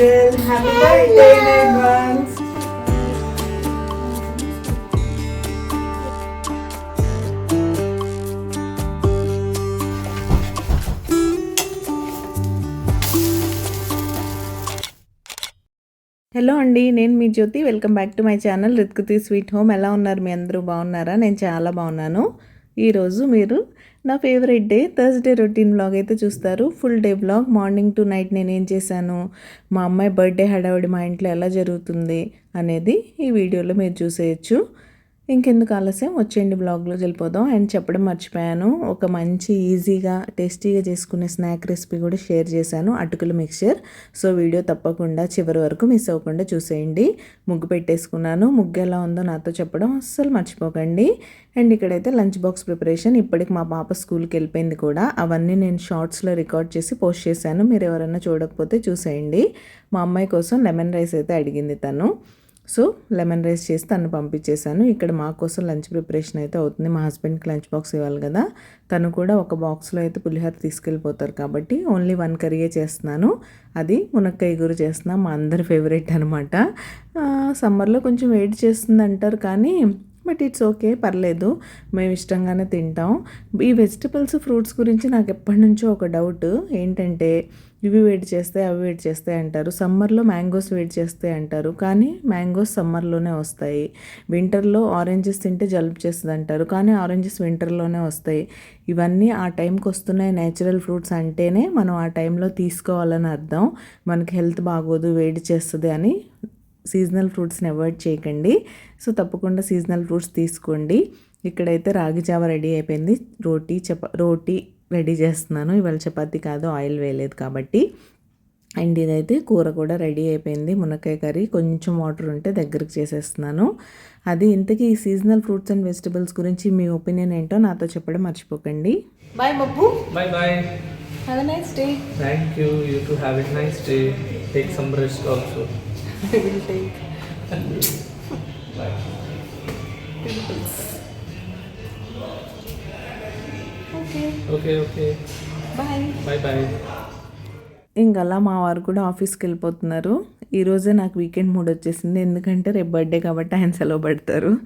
birthday. Happy birthday in advance. Hello అండి నేను మీ Jyothi welcome back to my channel రిత్కుతి sweet home ఎలా ఉన్నారు మీ అందరూ బాగున్నారా నేను చాలా బాగున్నాను ఈరోజు మీరు నా favourite day Thursday routine vlog అయితే చూస్తారు. Full day vlog morning to night నేను ఏం చేశాను? మా అమ్మాయి బర్త్డే హడావిడి మా ఇంట్లో ఎలా జరుగుతుంది అనేది ఈ వీడియోలో మీరు చూసేయచ్చు. ఇంకెందుకు ఆలస్యం? వచ్చేయండి బ్లాగ్లో వెళ్ళిపోదాం. అండ్ చెప్పడం మర్చిపోయాను. ఒక మంచి ఈజీగా టేస్టీగా చేసుకునే స్నాక్ రెసిపీ కూడా షేర్ చేశాను. అటుకుల మిక్చర్. సో వీడియో తప్పకుండా చివరి వరకు మిస్ అవ్వకుండా చూసేయండి. ముగ్గు పెట్టేసుకున్నాను. ముగ్గు ఎలా ఉందో నాతో చెప్పడం అస్సలు మర్చిపోకండి. అండ్ ఇక్కడైతే లంచ్ బాక్స్ ప్రిపరేషన్ ఇప్పటికి మా పాప స్కూల్కి వెళ్ళిపోయింది కూడా. అవన్నీ నేను షార్ట్స్లో రికార్డ్ చేసి పోస్ట్ చేశాను. మీరు ఎవరైనా చూడకపోతే చూసేయండి. మా అమ్మాయి కోసం లెమన్ రైస్ అయితే అడిగింది తను. సో లెమన్ రైస్ చేసి తను పంపించేశాను. ఇక్కడ మా కోసం లంచ్ ప్రిపరేషన్ అయితే అవుతుంది. మా హస్బెండ్కి లంచ్ బాక్స్ ఇవ్వాలి కదా. తను కూడా ఒక బాక్స్లో అయితే పులిహోర తీసుకెళ్ళిపోతారు కాబట్టి ఓన్లీ వన్ కర్రీయే చేస్తున్నాను. అది మునక్కాయ గురు చేస్తున్నాం. మా అందరి ఫేవరెట్ అనమాట సమ్మర్లో కొంచెం వెయిట్ చేస్తుంది అంటారు కానీ బట్ ఇట్స్ ఓకే పర్లేదు. మేము ఇష్టంగానే తింటాం. ఈ వెజిటబుల్స్ ఫ్రూట్స్ గురించి నాకు ఎప్పటి నుంచో ఒక డౌట్. ఏంటంటే ఇవి వేడి చేస్తాయి అవి వేడి చేస్తాయి అంటారు. సమ్మర్లో మ్యాంగోస్ వేడి చేస్తాయి అంటారు. కానీ మ్యాంగోస్ సమ్మర్లోనే వస్తాయి. వింటర్లో ఆరెంజెస్ తింటే జలుబు చేస్తుంది అంటారు. కానీ ఆరెంజెస్ వింటర్లోనే వస్తాయి. ఇవన్నీ ఆ టైంకి వస్తున్నాయి నేచురల్ ఫ్రూట్స్ అంటేనే మనం ఆ టైంలో తీసుకోవాలని అర్థం. మనకి హెల్త్ బాగోదు వేడి చేస్తుంది అని సీజనల్ ఫ్రూట్స్ని అవాయిడ్ చేయకండి. సో తప్పకుండా సీజనల్ ఫ్రూట్స్ తీసుకోండి. ఇక్కడైతే రాగి జావ రెడీ అయిపోయింది. రోటీ చపా రోటీ రెడీ చేస్తున్నాను. ఇవాళ చపాతీ కాదు ఆయిల్ వేయలేదు కాబట్టి. అండ్ ఇదైతే కూర కూడా రెడీ అయిపోయింది. మునక్కాయ కర్రీ కొంచెం వాటర్ ఉంటే దగ్గరికి చేసేస్తున్నాను. అది ఇంతకీ ఈ సీజనల్ ఫ్రూట్స్ అండ్ వెజిటబుల్స్ గురించి మీ ఒపీనియన్ ఏంటో నాతో చెప్పడం మర్చిపోకండి. బాయ్ మబ్బు Bye bye. Have nice day you. You too. Have a nice day. Take some rest also. Take Bye. Okay Okay, okay. Bye Bye bye. ఇంకలా మా వారు కూడా ఆఫీస్కి వెళ్ళిపోతున్నారు ఈరోజే నాకు వీకెండ్ మూడ్ వచ్చేసింది. ఎందుకంటే రేపు బర్త్డే కాబట్టి ఆయన సెలవు పడతారు.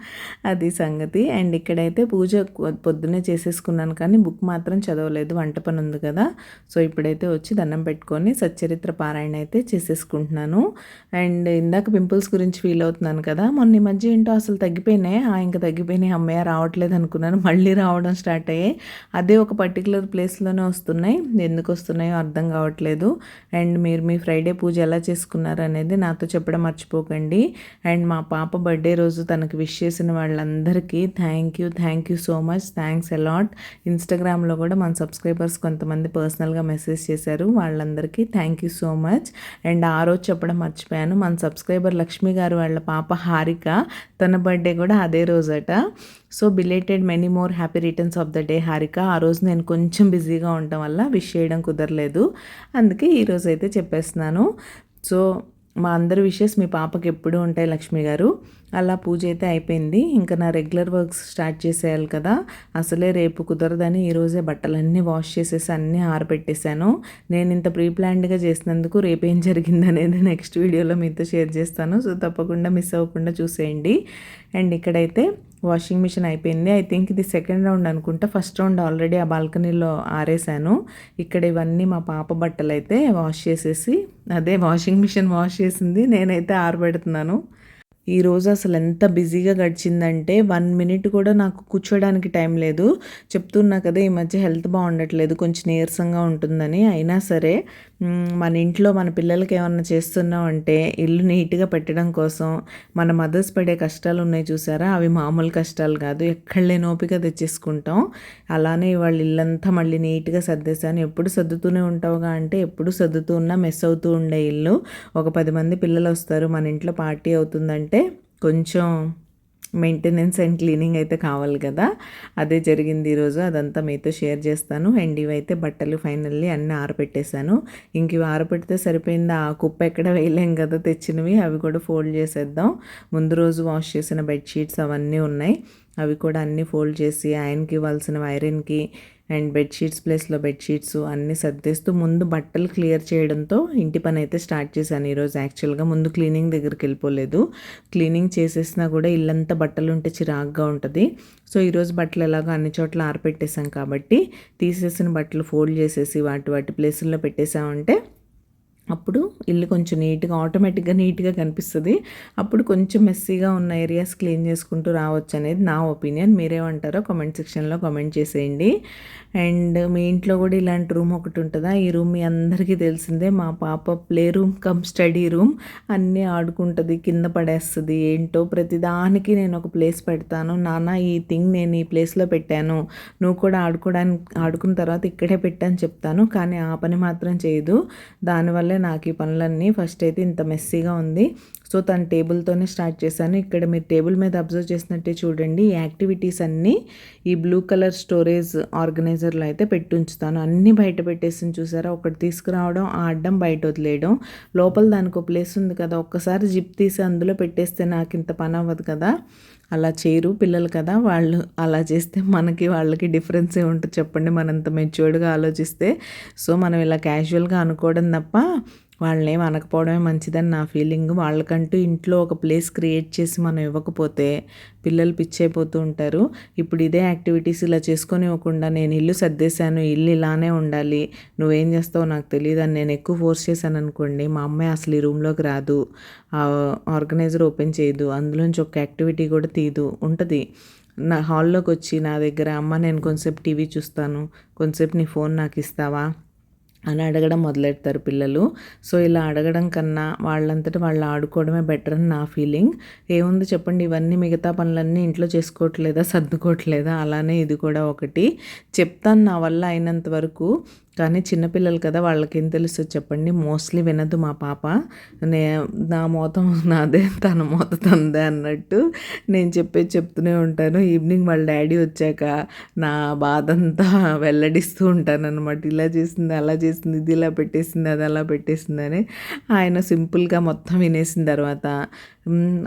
అది సంగతి. అండ్ ఇక్కడైతే పూజ పొద్దున్నే చేసేసుకున్నాను కానీ బుక్ మాత్రం చదవలేదు. వంట పని ఉంది కదా. సో ఇప్పుడైతే వచ్చి దండం పెట్టుకొని సచ్చరిత్ర పారాయణ అయితే చేసేసుకుంటున్నాను. అండ్ ఇందాక పింపుల్స్ గురించి ఫీల్ అవుతున్నాను కదా. మొన్న ఈ మధ్య ఏంటో అసలు తగ్గిపోయినాయి? ఇంకా తగ్గిపోయినాయి. అమ్మయ్య రావట్లేదు అనుకున్నాను. మళ్ళీ రావడం స్టార్ట్ అయ్యాయి. అదే ఒక పర్టికులర్ ప్లేస్లోనే వస్తున్నాయి. ఎందుకు వస్తున్నాయో అర్థం కావట్లేదు. అండ్ మీరు మీ ఫ్రైడే పూజ ఎలా చేసుకున్నారని అనేది నాతో చెప్పడం మర్చిపోకండి. అండ్ మా పాప బర్త్డే రోజు తనకు విష్ చేసిన వాళ్ళందరికీ thank you thank you so much. Thanks a lot ఇన్స్టాగ్రామ్లో కూడా మన సబ్స్క్రైబర్స్ కొంతమంది పర్సనల్గా మెసేజ్ చేశారు. వాళ్ళందరికీ thank you so much. And ఆ రోజు చెప్పడం మర్చిపోయాను. మన సబ్స్క్రైబర్ లక్ష్మి గారు వాళ్ళ పాప హారిక తన బర్త్డే కూడా అదే రోజట. So belated many more happy returns of the day Harika. ఆ రోజు నేను కొంచెం బిజీగా ఉండటం వల్ల విష్ చేయడం కుదరలేదు. అందుకే ఈరోజు అయితే చెప్పేస్తున్నాను. సో మా అందరి విషెస్ మీ పాపకి ఎప్పుడూ ఉంటాయి లక్ష్మి గారు. అలా పూజ అయితే అయిపోయింది. ఇంకా నా రెగ్యులర్ వర్క్స్ స్టార్ట్ చేసేయాలి కదా. అసలే రేపు కుదరదని ఈరోజే బట్టలన్నీ వాష్ చేసేసి అన్నీ ఆరబెట్టేశాను. నేను ఇంత ప్రీ ప్లాన్డ్గా చేసినందుకు రేపు ఏం నెక్స్ట్ వీడియోలో మీతో షేర్ చేస్తాను. సో తప్పకుండా మిస్ అవ్వకుండా చూసేయండి. అండ్ ఇక్కడైతే వాషింగ్ మిషన్ అయిపోయింది. ఐ థింక్ ఇది సెకండ్ రౌండ్ అనుకుంటా. ఫస్ట్ రౌండ్ ఆల్రెడీ ఆ బాల్కనీలో ఆరేసాను ఇక్కడ ఇవన్నీ మా పాప బట్టలు అయితే వాష్ చేసేసి అదే వాషింగ్ మిషన్ వాష్ చేసింది. నేనైతే ఆరబెడుతున్నాను. ఈరోజు అసలు ఎంత బిజీగా గడిచిందంటే వన్ మినిట్ కూడా నాకు కూర్చోడానికి టైం లేదు. చెప్తున్నా కదా ఈ మధ్య హెల్త్ బాగుండట్లేదు కొంచెం నీరసంగా ఉంటుందని. అయినా సరే మన ఇంట్లో మన పిల్లలకి ఏమన్నా చేస్తున్నాం అంటే ఇల్లు నీట్గా పెట్టడం కోసం మన మదర్స్ పడే కష్టాలు ఉన్నాయి చూసారా? అవి మామూలు కష్టాలు కాదు. ఎక్కడ లేని ఓపిక తెచ్చేసుకుంటాం. అలానే ఇవాళ ఇల్లంతా మళ్ళీ నీట్గా సర్దేశాను ఎప్పుడు సర్దుతూనే ఉంటావుగా అంటే ఎప్పుడు సర్దుతూ ఉన్నా మెస్ అవుతూ ఉండే ఇల్లు. ఒక పది మంది పిల్లలు వస్తారు మన ఇంట్లో పార్టీ అవుతుందంటే కొంచెం మెయింటెనెన్స్ అండ్ క్లీనింగ్ అయితే కావాలి కదా. అదే జరిగింది ఈరోజు. అదంతా మీతో షేర్ చేస్తాను. అండ్ ఇవైతే బట్టలు ఫైనల్లీ అన్నీ ఆరపెట్టేశాను. ఇంక ఇవి ఆరపెడితే సరిపోయింది? ఆ కుప్ప ఎక్కడ వేయలేం కదా తెచ్చినవి. అవి కూడా ఫోల్డ్ చేసేద్దాం. ముందు రోజు వాష్ చేసిన బెడ్షీట్స్ అవన్నీ ఉన్నాయి. అవి కూడా అన్నీ ఫోల్డ్ చేసి ఆయనకి ఇవ్వాల్సిన ఐరన్కి అండ్ బెడ్షీట్స్ ప్లేస్లో బెడ్షీట్స్ అన్నీ సర్దేస్తూ ముందు బట్టలు క్లియర్ చేయడంతో ఇంటి పని అయితే స్టార్ట్ చేశాను. ఈరోజు యాక్చువల్గా ముందు క్లీనింగ్ దగ్గరికి వెళ్ళిపోలేదు. క్లీనింగ్ చేసేసినా కూడా ఇల్లంతా బట్టలు ఉంటే చిరాగ్గా ఉంటుంది. సో ఈరోజు బట్టలు ఎలాగో అన్ని చోట్ల ఆరపెట్టేసాం కాబట్టి తీసేసిన బట్టలు ఫోల్డ్ చేసేసి వాటి వాటి ప్లేసుల్లో పెట్టేసామంటే అప్పుడు ఇల్లు కొంచెం నీట్గా ఆటోమేటిక్గా నీట్గా కనిపిస్తుంది. అప్పుడు కొంచెం మెస్సీగా ఉన్న ఏరియాస్ క్లీన్ చేసుకుంటూ రావచ్చు అనేది నా ఒపీనియన్ మీరేమంటారో కామెంట్ సెక్షన్లో కామెంట్ చేసేయండి. అండ్ మీ ఇంట్లో కూడా ఇలాంటి రూమ్ ఒకటి ఉంటుందా? ఈ రూమ్ మీ అందరికీ తెలిసిందే. మా పాప play room come study room అన్నీ ఆడుకుంటుంది కింద పడేస్తుంది. ఏంటో ప్రతిదానికి నేను ఒక ప్లేస్ పెడతాను. నాన్న ఈ థింగ్ నేను ఈ ప్లేస్లో పెట్టాను. నువ్వు కూడా ఆడుకోవడానికి ఆడుకున్న తర్వాత ఇక్కడే పెట్టాను చెప్తాను. కానీ ఆ పని మాత్రం చేయదు. దానివల్ల నాకు ఈ పనులన్నీ ఫస్ట్ అయితే ఇంత మెస్సీగా ఉంది. సో తన టేబుల్తోనే స్టార్ట్ చేశాను. ఇక్కడ మీరు టేబుల్ మీద అబ్జర్వ్ చేసినట్టే చూడండి ఈ యాక్టివిటీస్ అన్నీ ఈ బ్లూ కలర్ స్టోరేజ్ ఆర్గనైజర్లో అయితే పెట్టి ఉంచుతాను. అన్నీ బయట పెట్టేసి చూసారా? ఒకటి తీసుకురావడం ఆ అడ్డం బయట వదిలేయడం. లోపల దానికి ఒక ప్లేస్ ఉంది కదా ఒక్కసారి జిప్ తీసి అందులో పెట్టేస్తే నాకు ఇంత పని అవ్వదు కదా. అలా చేయరు పిల్లలు కదా వాళ్ళు అలా చేస్తే మనకి వాళ్ళకి డిఫరెన్స్ ఉంటుంది. చెప్పండి మనంత మెచ్యూర్డ్గా ఆలోచిస్తే. సో మనం ఇలా క్యాజువల్గా అనుకోవడం తప్ప వాళ్ళని అనకపోవడమే మంచిదని నా ఫీలింగ్. వాళ్ళకంటూ ఇంట్లో ఒక ప్లేస్ క్రియేట్ చేసి మనం ఇవ్వకపోతే పిల్లలు పిచ్చైపోతూ ఉంటారు. ఇప్పుడు ఇదే యాక్టివిటీస్ ఇలా చేసుకొని ఇవ్వకుండా నేను ఇల్లు సర్దేశాను ఇల్లు ఇలానే ఉండాలి నువ్వేం చేస్తావో నాకు తెలియదు అని నేను ఎక్కువ ఫోర్స్ చేశాను అనుకోండి మా అమ్మాయి అసలు ఈ రూమ్లోకి రాదు ఆర్గనైజర్ ఓపెన్ చేయదు అందులోంచి ఒక యాక్టివిటీ కూడా తీయదు ఉంటుంది. నా హాల్లోకి వచ్చి నా దగ్గర అమ్మ నేను కొంతసేపు టీవీ చూస్తాను కొంతసేపు నీ ఫోన్ నాకు ఇస్తావా? అని అడగడం మొదలెడతారు పిల్లలు. సో ఇలా అడగడం కన్నా వాళ్ళంతట వాళ్ళు ఆడుకోవడమే బెటర్ అని నా ఫీలింగ్ ఏముంది చెప్పండి ఇవన్నీ మిగతా పనులన్నీ ఇంట్లో చేసుకోవట్లేదా సర్దుకోవట్లేదా? అలానే ఇది కూడా ఒకటి. చెప్తాను నా వల్ల అయినంత వరకు కానీ చిన్నపిల్లలు కదా వాళ్ళకి ఏం తెలుస్తుంది చెప్పండి. మోస్ట్లీ వినదు మా పాప. నే నా మోతం నాదే తన మోత తందే అన్నట్టు నేను చెప్పేది చెప్తూనే ఉంటాను. ఈవినింగ్ వాళ్ళ డాడీ వచ్చాక నా బాధ అంతా వెల్లడిస్తూ ఉంటాను అనమాట ఇలా చేసింది అలా చేసింది ఇది ఇలా పెట్టేసింది అది అలా పెట్టేసింది అని ఆయన సింపుల్గా మొత్తం వినేసిన తర్వాత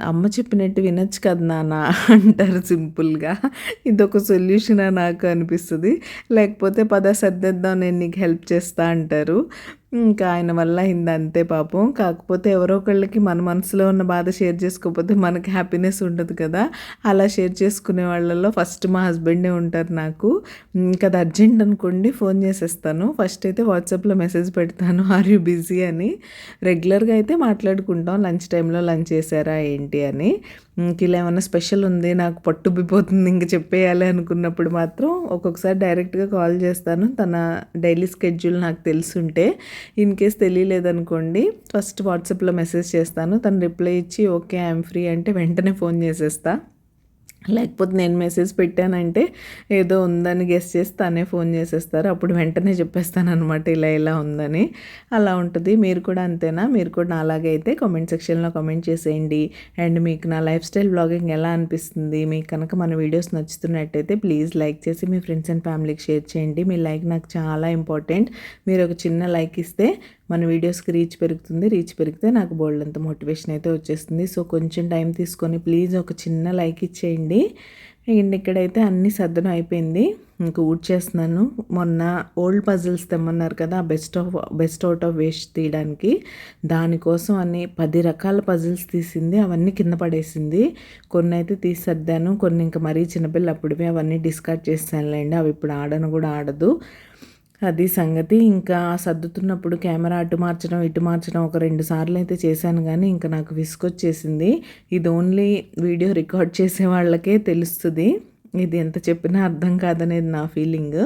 అమ్మ చెప్పినట్టు వినొచ్చు కదా నాన్న అంటారు సింపుల్గా. ఇదొక సొల్యూషనా నాకు అనిపిస్తుంది. లేకపోతే పద సర్దేద్దాం నేను నీకు హెల్ప్ చేస్తా అంటారు. ఇంకా ఆయన వల్ల అయింది అంతే పాపం. కాకపోతే ఎవరో ఒకళ్ళకి మన మనసులో ఉన్న బాధ షేర్ చేసుకోకపోతే మనకి హ్యాపీనెస్ ఉండదు కదా. అలా షేర్ చేసుకునే వాళ్ళలో ఫస్ట్ మా హస్బెండే ఉంటారు నాకు. ఇంకా అది అర్జెంట్ అనుకోండి ఫోన్ చేసేస్తాను. ఫస్ట్ అయితే వాట్సాప్లో మెసేజ్ పెడతాను ఆర్ యూ బిజీ అని. రెగ్యులర్గా అయితే మాట్లాడుకుంటాం లంచ్ టైంలో లంచ్ చేశారా ఏంటి? అని. ఇంక ఇలా ఏమైనా స్పెషల్ ఉంది నాకు పట్టుబిపోతుంది ఇంక చెప్పేయాలి అనుకున్నప్పుడు మాత్రం ఒక్కొక్కసారి డైరెక్ట్గా కాల్ చేస్తాను. తన డైలీ స్కెడ్యూల్ నాకు తెలుసుంటే ఇన్ కేస్ తెలియలేదనుకోండి ఫస్ట్ వాట్సాప్లో మెసేజ్ చేస్తాను. తను రిప్లై ఇచ్చి ఓకే ఐఎమ్ ఫ్రీ అంటే వెంటనే ఫోన్ చేసేస్తా. లేకపోతే నేను మెసేజ్ పెట్టానంటే ఏదో ఉందని గెస్ట్ చేసి తనే ఫోన్ చేసేస్తారు. అప్పుడు వెంటనే చెప్పేస్తాను అనమాట ఇలా ఇలా ఉందని. అలా ఉంటుంది. మీరు కూడా అంతేనా? మీరు కూడా అలాగే అయితే కామెంట్ సెక్షన్లో కామెంట్ చేసేయండి. అండ్ మీకు నా లైఫ్ స్టైల్ బ్లాగింగ్ ఎలా అనిపిస్తుంది? మీకు కనుక మన వీడియోస్ నచ్చుతున్నట్టయితే ప్లీజ్ లైక్ చేసి మీ ఫ్రెండ్స్ అండ్ ఫ్యామిలీకి షేర్ చేయండి. మీ లైక్ నాకు చాలా ఇంపార్టెంట్. మీరు ఒక చిన్న లైక్ ఇస్తే మన వీడియోస్కి రీచ్ పెరుగుతుంది రీచ్ పెరిగితే నాకు బోల్డ్ అంత మోటివేషన్ అయితే వచ్చేస్తుంది. సో కొంచెం టైం తీసుకొని ప్లీజ్ ఒక చిన్న లైక్ ఇచ్చేయండి. అండ్ ఇక్కడైతే అన్ని సర్దనం అయిపోయింది. ఇంకా ఊడ్ చేస్తున్నాను. మొన్న ఓల్డ్ పజిల్స్ తెమ్మన్నారు కదా best of best out of waste తీయడానికి. దానికోసం అన్ని పది రకాల పజిల్స్ తీసింది అవన్నీ కింద పడేసింది. కొన్ని అయితే తీసి సర్దాను కొన్ని ఇంకా మరీ చిన్నపిల్ల అప్పుడువి అవన్నీ డిస్కార్డ్ చేస్తానులేండి. అవి ఇప్పుడు ఆడను కూడా ఆడదు. అది సంగతి. ఇంకా సర్దుతున్నప్పుడు కెమెరా అటు మార్చడం ఇటు మార్చడం ఒక రెండు సార్లు అయితే చేశాను కానీ ఇంకా నాకు విసుకొచ్చేసింది ఇది ఓన్లీ వీడియో రికార్డ్ చేసే వాళ్ళకే తెలుస్తుంది. ఇది ఎంత చెప్పినా అర్థం కాదనేది నా ఫీలింగ్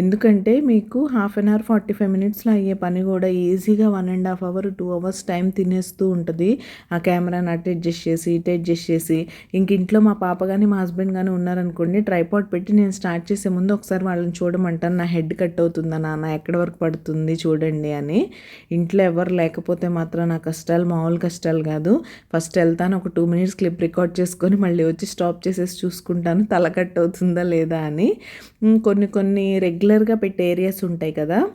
ఎందుకంటే మీకు half an hour forty five మినిట్స్లో అయ్యే పని కూడా ఈజీగా one and half hour two hours time తినేస్తూ ఉంటుంది. ఆ కెమెరాని అటు అడ్జస్ట్ చేసి ఇటు అడ్జస్ట్ చేసి. ఇంక ఇంట్లో మా పాప కానీ మా హస్బెండ్ కానీ ఉన్నారనుకోండి ట్రైపాడ్ పెట్టి నేను స్టార్ట్ చేసే ముందు ఒకసారి వాళ్ళని చూడమంటాను నా హెడ్ కట్ అవుతుందా నాన్న ఎక్కడి వరకు పడుతుంది చూడండి అని. ఇంట్లో ఎవరు లేకపోతే మాత్రం నా కష్టాలు మామూలు కష్టాలు కాదు. ఫస్ట్ వెళ్తాను ఒక టూ మినిట్స్ క్లిప్ రికార్డ్ చేసుకొని మళ్ళీ వచ్చి స్టాప్ చేసేసి చూసుకుంటాను తల కట్ అవుతుందా లేదా అని. కొన్ని కొన్ని రెగ్యులర్గా పెట్టే ఏరియాస్ ఉంటాయి కదా.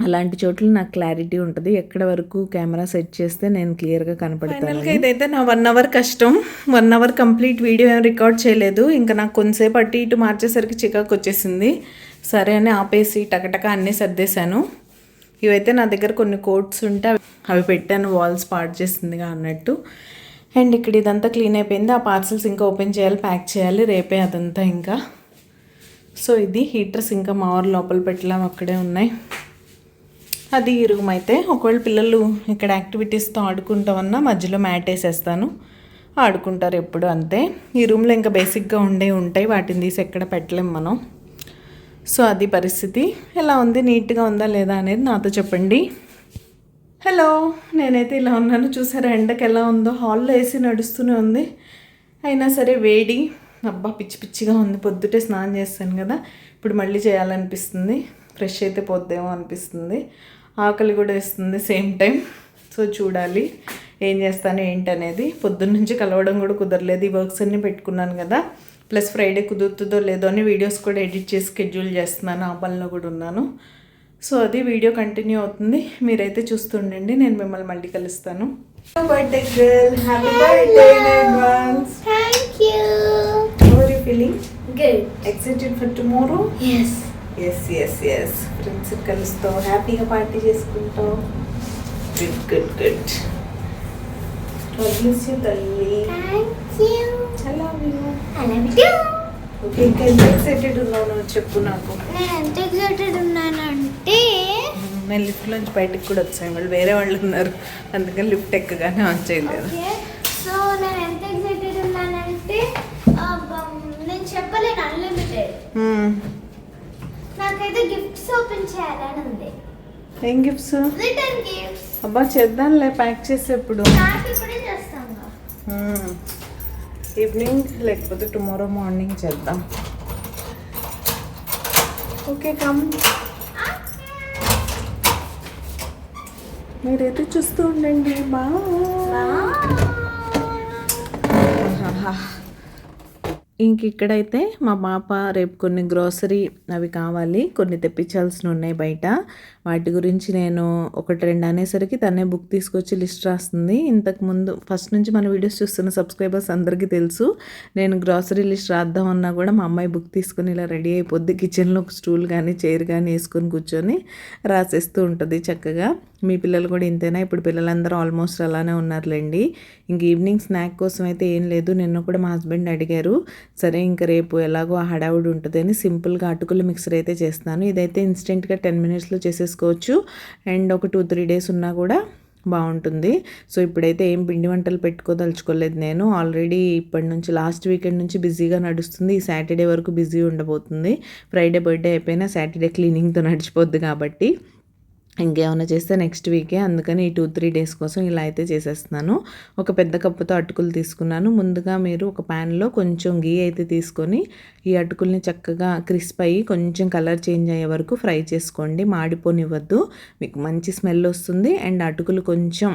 అలాంటి చోట్ల నాకు క్లారిటీ ఉంటుంది. ఎక్కడ వరకు కెమెరా సెట్ చేస్తే నేను క్లియర్గా కనపడతాను ఇదైతే నా వన్ అవర్ కష్టం. వన్ అవర్ కంప్లీట్ వీడియో ఏం రికార్డ్ చేయలేదు. ఇంకా నాకు కొంతసేపు అటు ఇటు మార్చేసరికి చికాకు వచ్చేసింది. సరే అని ఆపేసి టకటక అన్నీ సర్దేశాను. ఇవైతే నా దగ్గర కొన్ని కోట్స్ ఉంటే అవి- అవి పెట్టాను వాల్స్ పాడు చేసిందిగా అన్నట్టు. అండ్ ఇక్కడ ఇదంతా క్లీన్ అయిపోయింది. ఆ పార్సల్స్ ఇంకా ఓపెన్ చేయాలి ప్యాక్ చేయాలి. రేపే అదంతా ఇంకా. సో ఇది హీటర్స్ ఇంకా మా వారు లోపల పెట్టలేము అక్కడే ఉన్నాయి. అది ఈ రూమ్ అయితే. ఒకవేళ పిల్లలు ఇక్కడ యాక్టివిటీస్తో ఆడుకుంటామన్నా మధ్యలో మ్యాట్ వేసేస్తాను. ఆడుకుంటారు ఎప్పుడు అంతే. ఈ రూమ్లో ఇంకా బేసిక్గా ఉండే ఉంటాయి. వాటిని తీసి ఎక్కడ పెట్టలేం మనం. సో అది పరిస్థితి. ఎలా ఉంది? నీట్గా ఉందా లేదా అనేది నాతో చెప్పండి. హలో నేనైతే ఇలా ఉన్నాను. చూసారా ఎండకి ఎలా ఉందో హాల్లో వేసి నడుస్తూనే ఉంది. అయినా సరే వేడి. అబ్బా పిచ్చి పిచ్చిగా ఉంది. పొద్దుటే స్నానం చేస్తాను కదా. ఇప్పుడు మళ్ళీ చేయాలనిపిస్తుంది. ఫ్రెష్ అయితే పోద్దేమో అనిపిస్తుంది. ఆకలి కూడా వేస్తుంది సేమ్ టైం. సో చూడాలి ఏం చేస్తాను ఏంటనేది. పొద్దున్న నుంచి కలవడం కూడా కుదరలేదు. ఈ వర్క్స్ అన్నీ పెట్టుకున్నాను కదా. ప్లస్ ఫ్రైడే కుదురుతుందో లేదో అని వీడియోస్ కూడా ఎడిట్ చేసి స్కెడ్యూల్ చేస్తున్నాను. ఆ పనిలో కూడా ఉన్నాను. సో అది వీడియో కంటిన్యూ అవుతుంది. మీరైతే చూస్తుండండి నేను మిమ్మల్ని మళ్ళీ కలుస్తాను. Birthday girl happy birthday advance Thank you. How are you feeling. Excited for tomorrow Yes. Yes yes yes friends కలుస్తావు హ్యాపీగా పార్టీ చేసుకుంటావు గుడ్ గుడ్ గుడ్ యూ తల్లి. I love. ఓకే ఇంకా ఎంత ఎక్సైటెడ్ ఉన్నావు చెప్పు నాకు. నేను ఎంత ఎక్సైటెడ్ ఉన్నానంటే నేను లిఫ్ట్ నుంచి బయటకు కూడా వచ్చాను. వాళ్ళు వేరే వాళ్ళు ఉన్నారు. అందుకని లిఫ్ట్ ఎక్కగానే ఆన్ చేయలేదు. సో నేను ఎంత ఎక్సైటెడ్ ఉన్నానంటే నేను చెప్పలేను అన్లిమిటెడ్ నాకైతే గిఫ్ట్స్ ఓపెన్ చేయాలని ఉంది. ఏం గిఫ్ట్స్ రిటర్న్ గిఫ్ట్స్ అబ్బా చేద్దాంలే ప్యాక్ చేసేప్పుడు ఈవినింగ్ లేకపోతే టుమారో మార్నింగ్ చేద్దాం. ఓకే కమ్ మీరైతే చూస్తూ ఉండండి. బా ఇంక ఇక్కడైతే మా పాప రేపు కొన్ని గ్రోసరీ అవి కావాలి. కొన్ని తెప్పించాల్సిన ఉన్నాయి బయట. వాటి గురించి నేను ఒకటి రెండు అనేసరికి తనే బుక్ తీసుకొచ్చి లిస్ట్ రాస్తుంది. ఇంతకు ముందు ఫస్ట్ నుంచి మన వీడియోస్ చూస్తున్న సబ్స్క్రైబర్స్ అందరికీ తెలుసు. నేను గ్రాసరీ లిస్ట్ రాద్దామన్నా కూడా మా అమ్మాయి బుక్ తీసుకొని ఇలా రెడీ అయిపోద్ది. కిచెన్లో ఒక స్టూల్ కానీ చైర్ కానీ వేసుకొని కూర్చొని రాసేస్తూ ఉంటుంది చక్కగా. మీ పిల్లలు కూడా ఇంతేనా? ఇప్పుడు పిల్లలందరూ ఆల్మోస్ట్ అలానే ఉన్నారులేండి. ఇంక ఈవినింగ్ స్నాక్ కోసం అయితే ఏం లేదు. నిన్న కూడా మా హస్బెండ్ అడిగారు సరే ఇంకా రేపు ఎలాగో ఆ హడావుడి ఉంటుందని సింపుల్గా అటుకులు మిక్సర్ అయితే చేస్తాను. ఇదైతే ఇన్స్టెంట్గా టెన్ మినిట్స్లో చేసుకోవచ్చు. అండ్ ఒక టూ త్రీ డేస్ ఉన్నా కూడా బాగుంటుంది. సో ఇప్పుడైతే ఏం పిండి వంటలు పెట్టుకోదలుచుకోలేదు నేను. ఆల్రెడీ ఇప్పటి నుంచి లాస్ట్ వీకెండ్ నుంచి బిజీగా నడుస్తుంది. ఈ సాటర్డే వరకు బిజీ ఉండబోతుంది. ఫ్రైడే బర్త్డే అయిపోయినా సాటర్డే క్లీనింగ్తో నడిచిపోద్ది కాబట్టి. ఇంకేమైనా చేస్తే నెక్స్ట్ వీకే అందుకని ఈ టూ త్రీ డేస్ కోసం ఇలా అయితే చేసేస్తున్నాను. ఒక పెద్ద కప్పుతో అటుకులు తీసుకున్నాను. ముందుగా మీరు ఒక ప్యాన్లో కొంచెం గీ అయితే తీసుకొని ఈ అటుకుల్ని చక్కగా క్రిస్ప్ అయ్యి కొంచెం కలర్ చేంజ్ అయ్యే వరకు ఫ్రై చేసుకోండి. మాడిపోనివ్వద్దు. మీకు మంచి స్మెల్ వస్తుంది. అండ్ అటుకులు కొంచెం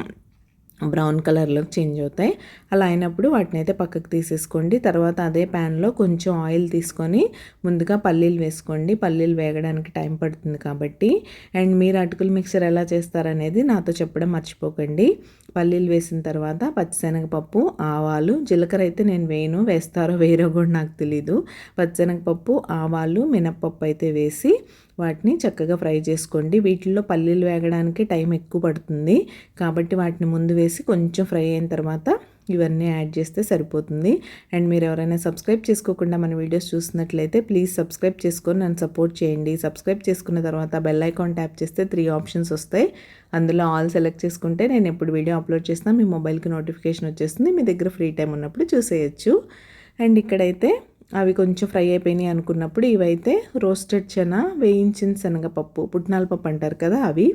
బ్రౌన్ కలర్లోకి చేంజ్ అవుతాయి. అలా అయినప్పుడు వాటిని అయితే పక్కకు తీసేసుకోండి. తర్వాత అదే ప్యాన్లో కొంచెం ఆయిల్ తీసుకొని ముందుగా పల్లీలు వేసుకోండి. పల్లీలు వేగడానికి టైం పడుతుంది కాబట్టి. అండ్ మీరు అటుకులు మిక్సర్ ఎలా చేస్తారనేది నాతో చెప్పడం మర్చిపోకండి. పల్లీలు వేసిన తర్వాత పచ్చిశనగపప్పు ఆవాలు జీలకర్ర అయితే నేను వేయను. వేస్తారో వేరో కూడా నాకు తెలీదు. పచ్చిశనగపప్పు ఆవాలు మినప్పప్పు అయితే వేసి వాటిని చక్కగా ఫ్రై చేసుకోండి. వీటిల్లో పల్లీలు వేగడానికి టైం ఎక్కువ పడుతుంది. కాబట్టి వాటిని ముందు వేసి కొంచెం ఫ్రై అయిన తర్వాత ఇవన్నీ యాడ్ చేస్తే సరిపోతుంది. అండ్ మీరు ఎవరైనా సబ్స్క్రైబ్ చేసుకోకుండా మన వీడియోస్ చూస్తున్నట్లయితే ప్లీజ్ సబ్స్క్రైబ్ చేసుకొని నన్ను సపోర్ట్ చేయండి. సబ్స్క్రైబ్ చేసుకున్న తర్వాత బెల్ ఐకాన్ ట్యాప్ చేస్తే త్రీ ఆప్షన్స్ వస్తాయి. అందులో ఆల్ సెలెక్ట్ చేసుకుంటే నేను ఎప్పుడు వీడియో అప్లోడ్ చేసినా మీ మొబైల్కి నోటిఫికేషన్ వచ్చేస్తుంది. మీ దగ్గర ఫ్రీ టైం ఉన్నప్పుడు చూసేయచ్చు. అండ్ ఇక్కడైతే అవి కొంచెం ఫ్రై అయిపోయినాయి అనుకున్నప్పుడు ఇవైతే రోస్టెడ్ చెన వేయించిన శనగపప్పు పుట్నాల పప్పు అంటారు కదా అవి.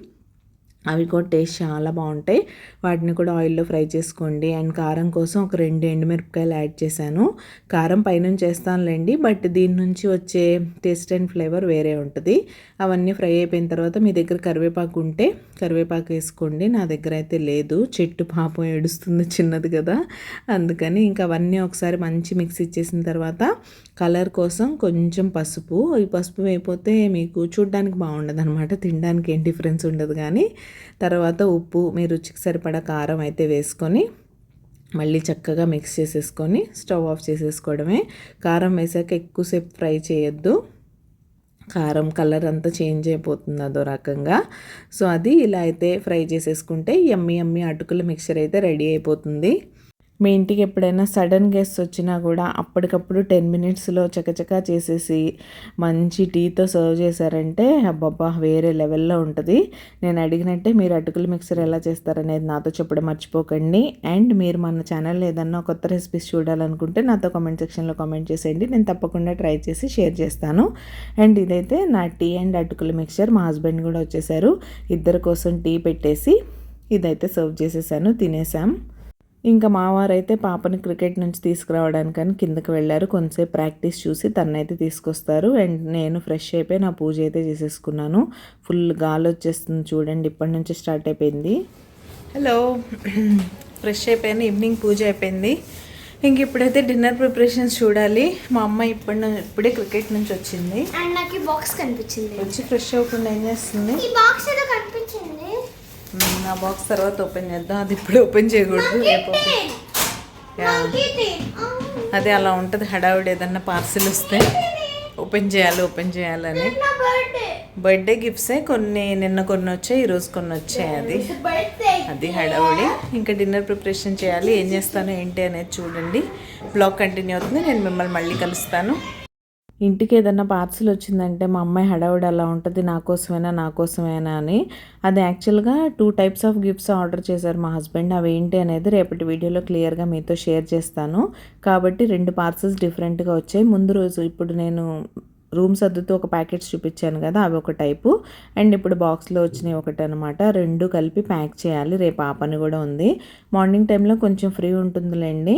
అవి కూడా టేస్ట్ చాలా బాగుంటాయి. వాటిని కూడా ఆయిల్లో ఫ్రై చేసుకోండి. అండ్ కారం కోసం ఒక రెండు ఎండుమిరపకాయలు యాడ్ చేశాను. కారం పైనుంచి వేస్తానులేండి బట్ దీని నుంచి వచ్చే టేస్ట్ అండ్ ఫ్లేవర్ వేరే ఉంటుంది. అవన్నీ ఫ్రై అయిపోయిన తర్వాత మీ దగ్గర కరివేపాకు ఉంటే కరివేపాకు వేసుకోండి. నా దగ్గర అయితే లేదు. చెట్టు పాపం ఏడుస్తుంది చిన్నది కదా. అందుకని ఇంకా అవన్నీ ఒకసారి మంచి మిక్స్ ఇచ్చేసిన తర్వాత కలర్ కోసం కొంచెం పసుపు. ఈ పసుపు వేయకపోతే మీకు చూడ్డానికి బాగుండదు అనమాట తినడానికి ఏం డిఫరెన్స్ ఉండదు కానీ తర్వాత ఉప్పు మీ రుచికి సరిపడా కారం అయితే వేసుకొని మళ్ళీ చక్కగా మిక్స్ చేసేసుకొని స్టవ్ ఆఫ్ చేసేసుకోవడమే. కారం వేసాక ఎక్కువసేపు ఫ్రై చేయొద్దు. కారం కలర్ అంతా చేంజ్ అయిపోతుంది అదో రకంగా. సో అది ఇలా అయితే ఫ్రై చేసేసుకుంటే ఎమ్మి ఎమ్మి అటుకుల మిక్చర్ అయితే రెడీ అయిపోతుంది. మీ ఇంటికి ఎప్పుడైనా సడన్ గెస్ట్ వచ్చినా కూడా అప్పటికప్పుడు టెన్ మినిట్స్లో చకచకా చేసేసి మంచి టీతో సర్వ్ చేశారంటే అబ్బబ్బా వేరే లెవెల్లో ఉంటుంది. నేను అడిగినట్టే మీరు అటుకుల మిక్సర్ ఎలా చేస్తారనేది నాతో చెప్పడం మర్చిపోకండి. అండ్ మీరు మన ఛానల్ ఏదన్నా కొత్త రెసిపీస్ చూడాలనుకుంటే నాతో కామెంట్ సెక్షన్లో కామెంట్ చేసేయండి. నేను తప్పకుండా ట్రై చేసి షేర్ చేస్తాను. అండ్ ఇదైతే నా టీ అండ్ అటుకుల మిక్సర్. మా హస్బెండ్ కూడా వచ్చేసారు. ఇద్దరి కోసం టీ పెట్టేసి ఇదైతే సర్వ్ చేసేసాను తినేసాం. ఇంకా మావారైతే పాపని క్రికెట్ నుంచి తీసుకురావడానికని కిందకి వెళ్ళారు. కొంతసేపు ప్రాక్టీస్ చూసి తనైతే తీసుకొస్తారు. అండ్ నేను ఫ్రెష్ అయిపోయి నా పూజ అయితే చేసేసుకున్నాను. ఫుల్ గాలి వచ్చేస్తుంది చూడండి. ఇప్పటి నుంచి స్టార్ట్ అయిపోయింది. హలో ఫ్రెష్ అయిపోయాను ఈవినింగ్ పూజ అయిపోయింది. ఇంక ఇప్పుడైతే డిన్నర్ ప్రిపరేషన్స్ చూడాలి. మా అమ్మ ఇప్పుడు ఇప్పుడే క్రికెట్ నుంచి వచ్చింది. అండ్ నాకు ఈ బాక్స్ కనిపించింది. వచ్చి ఫ్రెష్ అవ్వకుండా ఏం చేస్తుంది? ఈ బాక్స్ ఏదో కనిపించింది. నా బాక్స్ తర్వాత ఓపెన్ చేద్దాం. అది ఇప్పుడు ఓపెన్ చేయకూడదు. రేపు యా. అదే అలా ఉంటుంది. హడావిడి ఏదన్నా పార్సిల్ వస్తే ఓపెన్ చేయాలి ఓపెన్ చేయాలని. బర్త్డే గిఫ్ట్సే కొన్ని నిన్న కొన్ని వచ్చాయి ఈరోజు కొన్ని వచ్చాయి అది. అది హడావుడి. ఇంకా డిన్నర్ ప్రిపరేషన్ చేయాలి. ఏం చేస్తాను ఏంటి అనేది చూడండి. బ్లాగ్ కంటిన్యూ అవుతుంది. నేను మిమ్మల్ని మళ్ళీ కలుస్తాను. ఇంటికి ఏదన్నా పార్సిల్ వచ్చిందంటే మా అమ్మాయి హడావుడి అలా ఉంటుంది నా కోసమేనా నా కోసమేనా అని. అది యాక్చువల్గా two types of gifts order చేశారు మా హస్బెండ్. అవి ఏంటి అనేది రేపటి వీడియోలో క్లియర్గా మీతో షేర్ చేస్తాను. కాబట్టి రెండు పార్సిల్స్ డిఫరెంట్గా వచ్చాయి. ముందు రోజు ఇప్పుడు నేను రూమ్ సర్దుతూ ఒక ప్యాకెట్స్ చూపించాను కదా అవి ఒక టైపు. అండ్ ఇప్పుడు బాక్స్లో వచ్చినాయి ఒకటి అనమాట రెండు కలిపి ప్యాక్ చేయాలి. రేపు ఆ పని కూడా ఉంది. మార్నింగ్ టైంలో కొంచెం ఫ్రీ ఉంటుందిలేండి.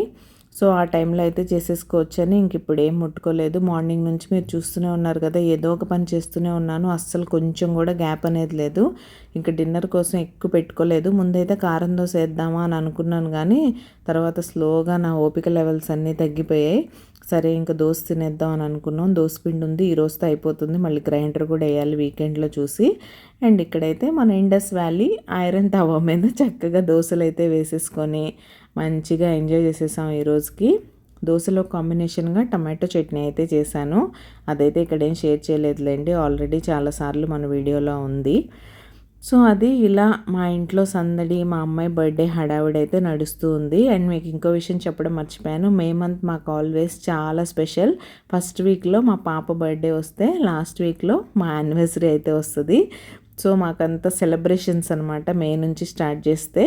సో ఆ టైంలో అయితే చేసేసుకోవచ్చని ఇంక ఇప్పుడు ఏం ముట్టుకోలేదు. మార్నింగ్ నుంచి మీరు చూస్తూనే ఉన్నారు కదా ఏదో ఒక పని చేస్తూనే ఉన్నాను. అస్సలు కొంచెం కూడా గ్యాప్ అనేది లేదు. ఇంకా డిన్నర్ కోసం ఎక్కువ పెట్టుకోలేదు. ముందైతే కారం దోశ వేద్దామా అని అనుకున్నాను కానీ తర్వాత స్లోగా నా ఓపిక లెవెల్స్ అన్నీ తగ్గిపోయాయి. సరే ఇంకా దోశ తినేద్దాం అని అనుకున్నాం. దోశ పిండి ఉంది ఈ రోజుతో అయిపోతుంది. మళ్ళీ గ్రైండర్ కూడా వేయాలి వీకెండ్లో చూసి. అండ్ ఇక్కడైతే మన ఇండస్ వ్యాలీ ఐరన్ తవా మీద చక్కగా దోశలు అయితే వేసేసుకొని మంచిగా ఎంజాయ్ చేసేసాం ఈ రోజుకి. దోశలో కాంబినేషన్గా టమాటో చట్నీ అయితే చేశాను. అదైతే ఇక్కడ ఏం షేర్ చేయలేదులేండి. ఆల్రెడీ చాలాసార్లు మన వీడియోలో ఉంది. సో అది ఇలా మా ఇంట్లో సందడి మా అమ్మాయి బర్త్డే హడావిడి అయితే నడుస్తూ ఉంది. అండ్ మీకు ఇంకో విషయం చెప్పడం మర్చిపోయాను. మే మంత్ మాకు ఆల్వేస్ చాలా స్పెషల్. ఫస్ట్ వీక్లో మా పాప బర్త్డే వస్తే లాస్ట్ వీక్లో మా యానివర్సరీ అయితే వస్తుంది. సో మాకంతా సెలబ్రేషన్స్ అనమాట మే నుంచి స్టార్ట్ చేస్తే.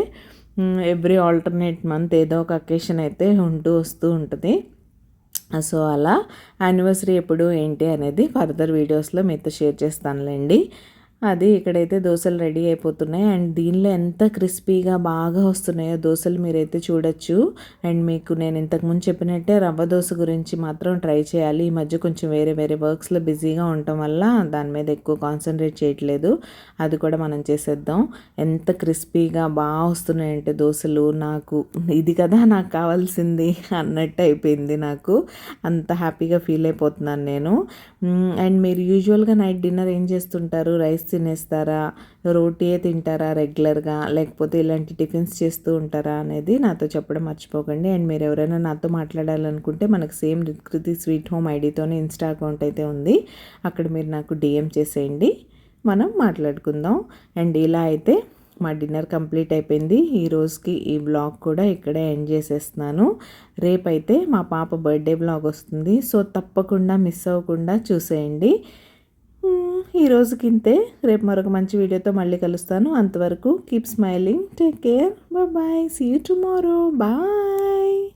ఎవ్రీ ఆల్టర్నేట్ మంత్ ఏదో ఒక అకేషన్ అయితే ఉంటూ వస్తూ ఉంటుంది. సో అలా యానివర్సరీ ఎప్పుడు ఏంటి అనేది ఫర్దర్ వీడియోస్లో మీతో షేర్ చేస్తానులేండి. అది ఇక్కడైతే దోశలు రెడీ అయిపోతున్నాయి. అండ్ దీనిలో ఎంత క్రిస్పీగా బాగా వస్తున్నాయో దోశలు మీరైతే చూడొచ్చు. అండ్ మీకు నేను ఇంతకుముందు చెప్పినట్టే రవ్వ దోశ గురించి మాత్రం ట్రై చేయాలి. ఈ మధ్య కొంచెం వేరే వేరే వర్క్స్లో బిజీగా ఉండటం వల్ల దాని మీద ఎక్కువ కాన్సన్ట్రేట్ చేయట్లేదు. అది కూడా మనం చేసేద్దాం. ఎంత క్రిస్పీగా బాగా వస్తున్నాయంటే దోశలు. నాకు ఇది కదా నాకు కావాల్సింది అన్నట్టు అయిపోయింది నాకు. అంత హ్యాపీగా ఫీల్ అయిపోతున్నాను నేను. అండ్ మీరు యూజువల్గా నైట్ డిన్నర్ ఏం చేస్తుంటారు? రైస్ తినేస్తారా? రోటీయే తింటారా రెగ్యులర్గా? లేకపోతే ఇలాంటి టిఫిన్స్ చేస్తూ ఉంటారా అనేది నాతో చెప్పడం మర్చిపోకండి. అండ్ మీరు ఎవరైనా నాతో మాట్లాడాలనుకుంటే మనకు సేమ్ కృతి స్వీట్ హోమ్ ఐడితోనే ఇన్స్టా అకౌంట్ అయితే ఉంది. అక్కడ మీరు నాకు డిఎం చేసేయండి. మనం మాట్లాడుకుందాం. అండ్ ఇలా అయితే మా డిన్నర్ కంప్లీట్ అయిపోయింది. ఈ రోజుకి ఈ బ్లాగ్ కూడా ఇక్కడే ఎండ్ చేసేస్తున్నాను. రేపైతే మా పాప బర్త్డే బ్లాగ్ వస్తుంది. సో తప్పకుండా మిస్ అవ్వకుండా చూసేయండి. ఈరోజుకింతే ఈ రేపు మరొక మంచి వీడియోతో మళ్ళీ కలుస్తాను. అంతవరకు keep smiling take care bye see you tomorrow bye